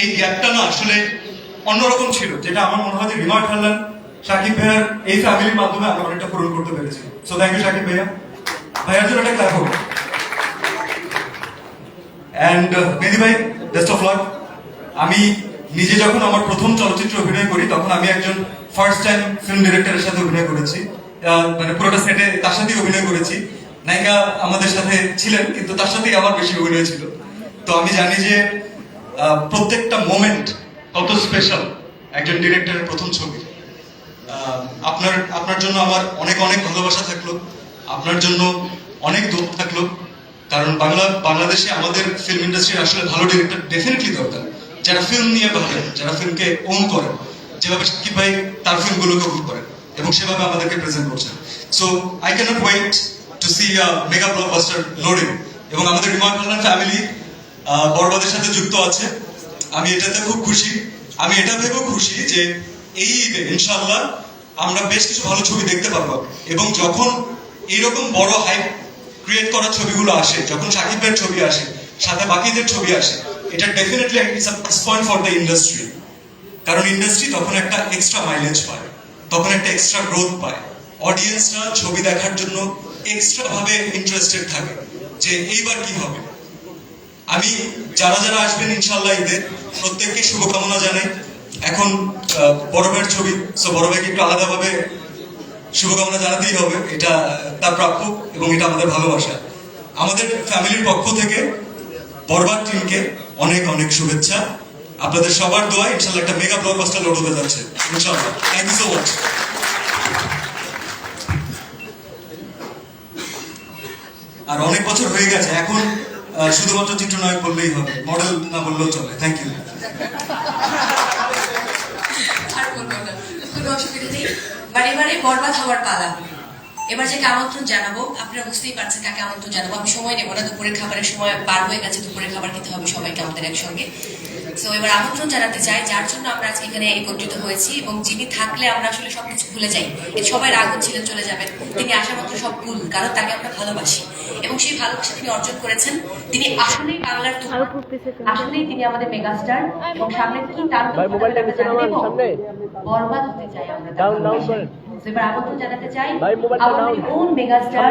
এই গ্যাপটা না আসলে অন্যরকম ছিল, যেটা আমার মনে হয় যে রিমার্ক হারলান সাকিব ভাইয়ার এই ফ্যামিলির মাধ্যমে আমরা অনেকটা পূরণ করতে পেরেছি। সো থ্যাংক ইউ সাকিব ভাইয়া। ভাইয়ার জন্য একটা ক্লাপ হোক। অ্যান্ড মেদি ভাই বেস্ট অফ লাক আমি নিজে যখন আমার প্রথম চলচ্চিত্র অভিনয় করি, তখন আমি একজন ফার্স্ট টাইম ফিল্ম ডিরেক্টরের সাথে অভিনয় করেছি। মানে পুরোটা সেটে তার সাথেই অভিনয় করেছি। নায়িকা আমাদের সাথে ছিলেন, কিন্তু তার সাথেই আমার বেশি অভিনয় ছিল। তো আমি জানি যে প্রত্যেকটা মোমেন্ট কত স্পেশাল একজন ডিরেক্টরের প্রথম ছবি। আপনার আপনার জন্য আমার অনেক অনেক ভালোবাসা থাকল। আপনার জন্য অনেক দোষ থাকল। কারণ বাংলা, বাংলাদেশে আমাদের ফিল্ম ইন্ডাস্ট্রির আসলে ভালো ডিরেক্টর ডেফিনেটলি দরকার। যারা ফিল্ম নিয়ে ভাবেন যারা ফিল্মকে ওন করে, যেভাবে সাকিব ভাই তার ফিল্মগুলোকে ওন করে এবং সেভাবে আমাদেরকে প্রেজেন্ট করছেন। So I cannot wait to see mega blockbuster loading এবং আমাদের রিমার্ক ফ্যামিলি বরবাদের সাথে যুক্ত আছে। আমি এটাতে খুব খুশি। আমি এটা ভেবেও খুশি যে এই ঈদে, ইনশাআল্লাহ, আমরা বেশ কিছু ভালো ছবি দেখতে পারব। এবং যখন এইরকম বড় হাইপ ক্রিয়েট করা ছবিগুলো আসে, যখন সাকিবের ছবি আসে, সাথে বাকিদের ছবি আসে, এটা definitely point for the industry কারণ ইন্ডাস্ট্রি তখন একটা এক্সট্রা মাইলেজ পায়, তখন একটা এক্সট্রা গ্রোথ পায়। অডিয়েন্সরা ছবি দেখার জন্য এক্সট্রা ভাবে ইন্টারেস্টেড থাকে যে এইবার কি হবে। আমি যারা যারা আসবেন ইনশাল্লাহ ঈদে, প্রত্যেককে শুভকামনা জানাই। এখন বড় ভাইয়ের ছবি সো বড় ভাইকে একটু আলাদাভাবে শুভকামনা জানাতেই হবে। এটা তার প্রাপ্য এবং এটা আমাদের ভালোবাসা। আমাদের ফ্যামিলির পক্ষ থেকে বরবাদ টিমকে অনেক অনেক শুভেচ্ছা। আপনাদের সবার দোয়া ইনশাল্লাহ একটা মেগা ব্লকবাস্টার লোড হতে যাচ্ছে। ইনশাল্লাহ থ্যাংক ইউ সো মাচ আর অনেক বছর হয়ে গেছে, এখন শুধুমাত্র চিত্রনায়ক বললেই হবে মডেল না বললেও চলে। থ্যাংক ইউ কোনো অসুবিধা নেই বাড়ি বাড়ি বরবাদ হওয়ার পালা। এবার যাকে আমন্ত্রণ জানাব, আপনারা বুঝতেই পারছেন কাকে আমন্ত্রণ জানাব। আমি সময় নেব না, দুপুরের খাবারের সময় বার হয়ে গেছে, দুপুরের খাবার খেতে হবে সবাইকে আমাদের একসঙ্গে। তো এবার আমন্ত্রণ জানাতে চাই যার জন্য আমরা আজকে এখানে একত্রিত হয়েছি এবং যিনি থাকলে আমরা আসলে সবকিছু ভুলে যাই। সবাই রাগ ছিলেন চলে যাবেন। তিনি আসা মাত্র সব ভুল কারণ তাকে আমরা ভালোবাসি। এবং সেই ভালোবাসা তিনি অর্জন করেছেন। তিনি আসলেই বাংলার আসলেই তিনি আমাদের মেগাস্টার। এবং সামনে কি তার ভাই, মোবাইলটা নিচে নামান, সামনে। বরবাদ হতে চাই আমরা ডাউন, ডাউন করেন। এবার আমন্ত্রণ জানাতে চাই আমাদের। On megastar